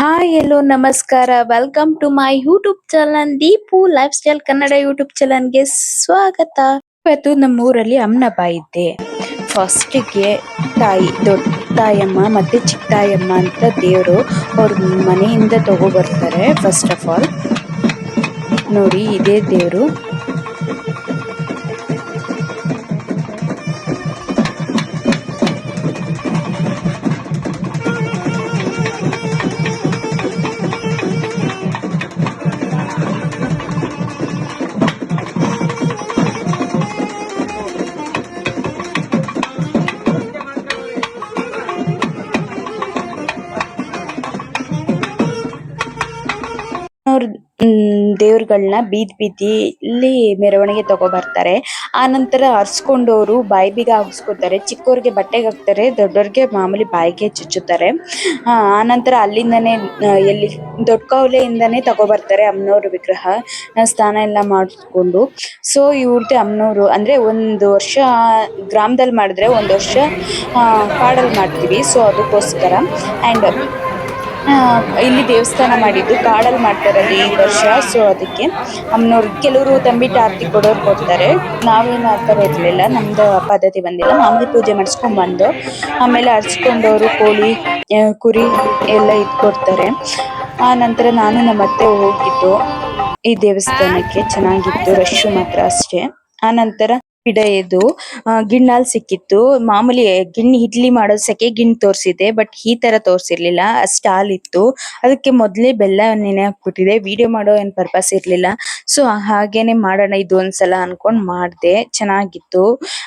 Hi ಎಲ್ಲೋ ನಮಸ್ಕಾರ welcome to my YouTube channel Deepu lifestyle Kannada YouTube ಚಾನಲ್ಗೆ ಸ್ವಾಗತ. ಇವತ್ತು ನಮ್ಮ ಊರಲ್ಲಿ ಅಮ್ಮನಬ್ಬ ಇದ್ದೆ ಫಸ್ಟಿಗೆ ತಾಯಿ ದೊಡ್ಡ ತಾಯಮ್ಮ ಮತ್ತೆ ಚಿಕ್ಕ ತಾಯಮ್ಮ ಅಂತ ದೇವರು ಅವ್ರ ಮನೆಯಿಂದ ತಗೋ ಬರ್ತಾರೆ ಫಸ್ಟ್ ಆಫ್ ಆಲ್ ನೋಡಿ, ಇದೇ ದೇವರು. ಅವ್ರ ದೇವ್ರುಗಳನ್ನ ಬೀದಿ ಇಲ್ಲಿ ಮೆರವಣಿಗೆ ತಗೋ ಬರ್ತಾರೆ. ಆ ನಂತರ ಹರ್ಸ್ಕೊಂಡವರು ಬಾಯಿ ಬೀಗ ಹಾಕ್ಸ್ಕೊತಾರೆ. ಚಿಕ್ಕವರಿಗೆ ಬಟ್ಟೆಗೆ ಹಾಕ್ತಾರೆ ದೊಡ್ಡವರಿಗೆ ಮಾಮೂಲಿ ಬಾಯಿಗೆ ಚುಚ್ಚುತ್ತಾರೆ. ಆ ಆ ನಂತರ ಅಲ್ಲಿಂದನೇ ಎಲ್ಲಿ ದೊಡ್ಡ ಕೌಲೆಯಿಂದನೇ ತಗೋ ಬರ್ತಾರೆ ಅಮ್ಮನವ್ರ ವಿಗ್ರಹ. ಸ್ನಾನ ಎಲ್ಲ ಮಾಡಿಸ್ಕೊಂಡು. ಸೊ ಇವ್ರದ್ದೇ ಅಮ್ಮನವ್ರು ಅಂದ್ರೆ ಒಂದು ವರ್ಷ ಗ್ರಾಮದಲ್ಲಿ ಮಾಡಿದ್ರೆ ಒಂದು ವರ್ಷ ಕಾಡಲ್ಲಿ ಮಾಡ್ತೀವಿ. ಸೊ ಅದಕ್ಕೋಸ್ಕರ. ಆ, ಇಲ್ಲಿ ದೇವಸ್ಥಾನ ಮಾಡಿದ್ದು, ಕಾಡಲ್ಲಿ ಮಾಡ್ತಾರೆ ಈ ವರ್ಷ. ಸೊ ಅದಕ್ಕೆ ಅಮ್ಮನವ್ರು ಕೆಲವರು ತಂಬಿಟ್ಟು ಆರತಿ ಕೊಡೋರು ಕೊಡ್ತಾರೆ. ನಾವೇನು ಆ ಇರಲಿಲ್ಲ. ನಮ್ದು ಪದ್ಧತಿ ಬಂದಿಲ್ಲ. ಮಾಮೂಲಿ ಪೂಜೆ ಮಾಡಿಸ್ಕೊಂಡ್ ಬಂದು, ಆಮೇಲೆ ಅರ್ಚ್ಕೊಂಡವರು ಕೋಳಿ ಕುರಿ ಎಲ್ಲ ಇದ್ ಕೊಡ್ತಾರೆ. ಆ ನಂತರ ನಾನು ನಮ್ಮ ಅತ್ತೆ ಹೋಗಿದ್ದು ಈ ದೇವಸ್ಥಾನಕ್ಕೆ. ಚೆನ್ನಾಗಿತ್ತು, ರಶ್ ಮಾತ್ರ ಅಷ್ಟೇ. ಆ ನಂತರ ಗಿಡ ಇದು ಗಿಣ್ಣಲ್ ಸಿಕ್ಕಿತ್ತು. ಮಾಮೂಲಿ ಗಿಣ್ ಇಡ್ಲಿ ಮಾಡೋ ಸೆಕೆ ಗಿಣ್ ತೋರ್ಸಿದೆ ಬಟ್ ಈ ತರ ತೋರ್ಸಿರ್ಲಿಲ್ಲ. ಹಾಲ್ ಇತ್ತು. ಅದಕ್ಕೆ ಮೊದ್ಲೇ ಬೆಲ್ಲ ನೆನೆ ಹಾಕ್ಬಿಟ್ಟಿದೆ ವಿಡಿಯೋ ಮಾಡೋ ಏನ್ ಪರ್ಪಸ್ ಇರ್ಲಿಲ್ಲ. ಸೊ ಹಾಗೇನೆ ಮಾಡೋಣ, ಇದು ಒಂದ್ಸಲ ಅನ್ಕೊಂಡ್ ಮಾಡ್ದೆ. ಚೆನ್ನಾಗಿತ್ತು.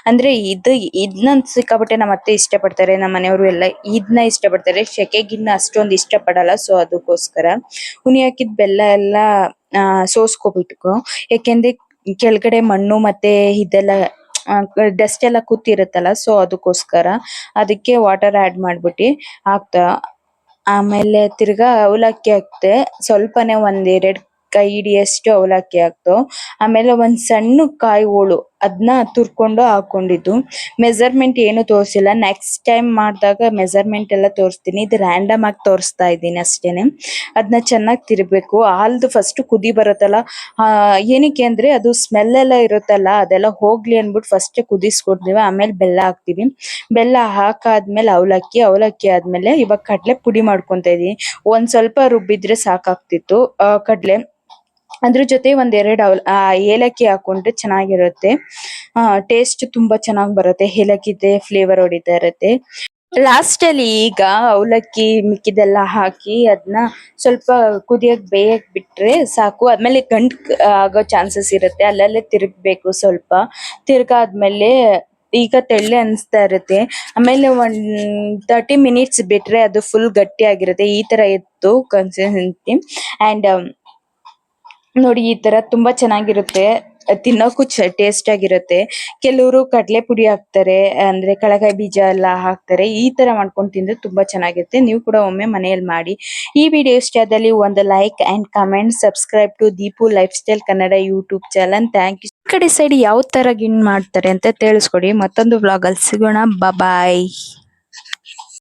ಅಂದ್ರೆ ಇದು, ಇದ್ನ ಸಿಕ್ಕಾಪಟ್ಟೆ ನಮ್ಮ ಅತ್ತೆ ಇಷ್ಟ ಪಡ್ತಾರೆ ನಮ್ಮ ಮನೆಯವರು ಎಲ್ಲ ಇದ್ನ ಇಷ್ಟ ಪಡ್ತಾರೆ ಸೆಕೆ ಗಿಣ್ಣ ಅಷ್ಟೊಂದು ಇಷ್ಟ ಪಡಲ್ಲ ಸೊ, ಅದಕ್ಕೋಸ್ಕರ ಹುನಿ ಹಾಕಿದ್ ಬೆಲ್ಲ ಎಲ್ಲ ಸೋಸ್ಕೊಬಿಟ್ಕೊ. ಯಾಕೆಂದ್ರೆ ಕೆಳಗಡೆ ಮಣ್ಣು ಮತ್ತೆ ಇದೆಲ್ಲ ಡಸ್ಟ್ ಎಲ್ಲ ಕೂತಿರುತ್ತಲ್ಲ ಸೊ ಅದಕ್ಕೋಸ್ಕರ ಅದಕ್ಕೆ ವಾಟರ್ ಆಡ್ ಮಾಡ್ಬಿಟ್ಟಿ ಹಾಕ್ತಾ, ಆಮೇಲೆ ತಿರ್ಗಾ ಅವಲಕ್ಕಿ ಹಾಕ್ದೆ ಸ್ವಲ್ಪನೇ ಒಂದ್ ಎರಡ್ ಕೈ ಹಿಡಿಯಷ್ಟು ಅವಲಕ್ಕಿ ಹಾಕ್ತು. ಆಮೇಲೆ ಒಂದ್ ಸಣ್ಣ ಕಾಯಿ ಹೋಳು ಅದ್ನ ತುರ್ಕೊಂಡು ಹಾಕೊಂಡಿದ್ದು. ಮೆಸರ್ಮೆಂಟ್ ಏನು ತೋರಿಸಿಲ್ಲ. ನೆಕ್ಸ್ಟ್ ಟೈಮ್ ಮಾಡಿದಾಗ ಮೆಸರ್ಮೆಂಟ್ ಎಲ್ಲ ತೋರಿಸ್ತೀನಿ. ಇದು ರ್ಯಾಂಡಮ್ ಆಗಿ ತೋರಿಸ್ತಾ ಇದ್ದೀನಿ ಅಷ್ಟೇನೆ. ಅದನ್ನ ಚೆನ್ನಾಗಿ ತಿರ್ಬೇಕು. ಹಾಲ್ದು ಫಸ್ಟ್ ಕುದಿ ಬರುತ್ತಲ್ಲ ಏನಕ್ಕೆ ಅಂದ್ರೆ ಅದು ಸ್ಮೆಲ್ ಎಲ್ಲ ಇರುತ್ತಲ್ಲ, ಅದೆಲ್ಲ ಹೋಗ್ಲಿ ಅಂದ್ಬಿಟ್ಟು ಫಸ್ಟ್ ಕುದಿಸ್ಕೊಡ್ತೀವಿ. ಆಮೇಲೆ ಬೆಲ್ಲ ಹಾಕ್ತೀವಿ. ಬೆಲ್ಲ ಹಾಕಾದ್ಮೇಲೆ ಅವಲಕ್ಕಿ ಅವಲಕ್ಕಿ ಆದ್ಮೇಲೆ ಇವಾಗ ಕಡಲೆ ಪುಡಿ ಮಾಡ್ಕೊಂತ ಇದೀನಿ. ಒಂದ್ ಸ್ವಲ್ಪ ರುಬ್ಬಿದ್ರೆ ಸಾಕಾಗ್ತಿತ್ತು. ಕಡ್ಲೆ. ಅದ್ರ ಜೊತೆ ಒಂದ್ ಎರಡ್ ಅವಲ ಆ, ಏಲಕ್ಕಿ ಹಾಕೊಂಡ್ರೆ ಚೆನ್ನಾಗಿರುತ್ತೆ. ಆ ಟೇಸ್ಟ್ ತುಂಬಾ ಚೆನ್ನಾಗ್ ಬರುತ್ತೆ. ಏಲಕ್ಕಿದೆ ಫ್ಲೇವರ್ ಹೊಡಿತಾ ಇರುತ್ತೆ. ಲಾಸ್ಟ್ ಅಲ್ಲಿ ಈಗ ಅವಲಕ್ಕಿ ಮಿಕ್ಕಿದೆಲ್ಲ ಹಾಕಿ ಅದನ್ನ ಸ್ವಲ್ಪ ಕುದಿಯಕ್ ಬೇಯಕ್ ಬಿಟ್ರೆ ಸಾಕು. ಆದ್ಮೇಲೆ ಗಂಟ್ ಆಗೋ ಚಾನ್ಸಸ್ ಇರುತ್ತೆ. ಅಲ್ಲಲ್ಲೇ ತಿರುಗ್ಬೇಕು ಸ್ವಲ್ಪ. ತಿರ್ಗಾದ್ಮೇಲೆ ಈಗ ತೆಳ್ಳೆ ಅನಿಸ್ತಾ ಇರುತ್ತೆ. ಆಮೇಲೆ ಒಂದ್ ತರ್ಟಿ ಮಿನಿಟ್ಸ್ ಬಿಟ್ರೆ ಅದು ಫುಲ್ ಗಟ್ಟಿ ಆಗಿರುತ್ತೆ ಈ ತರ ಇತ್ತು ಕನ್ಸಿಸ್ಟೆನ್ಸಿ ಅಂಡ್ ನೋಡಿ, ಈ ತರ ತುಂಬಾ ಚೆನ್ನಾಗಿರುತ್ತೆ. ತಿನ್ನೋಕು ಟೇಸ್ಟ್ ಆಗಿರುತ್ತೆ. ಕೆಲವರು ಕಡಲೆ ಪುಡಿ ಹಾಕ್ತಾರೆ, ಅಂದ್ರೆ ಕಳಕಾಯಿ ಬೀಜ ಎಲ್ಲ ಹಾಕ್ತಾರೆ. ಈ ತರ ಮಾಡ್ಕೊಂಡು ತಿಂದ್ರೆ ತುಂಬಾ ಚೆನ್ನಾಗಿರುತ್ತೆ. ನೀವು ಕೂಡ ಒಮ್ಮೆ ಮನೆಯಲ್ಲಿ ಮಾಡಿ. ಈ ವಿಡಿಯೋ ಇಷ್ಟ ಆದಲ್ಲಿ ಒಂದು like and comment subscribe to Deepu lifestyle Kannada YouTube channel thank you ಕಡೆ ಸೈಡ್ ಯಾವ ತರ ಗಿಣ್ ಮಾಡ್ತಾರೆ ಅಂತ ತಿಳಿಸ್ಕೊಡಿ. ಮತ್ತೊಂದು ಬ್ಲಾಗ್ ಅಲ್ಲಿ ಸಿಗೋಣ. ಬಾಯ್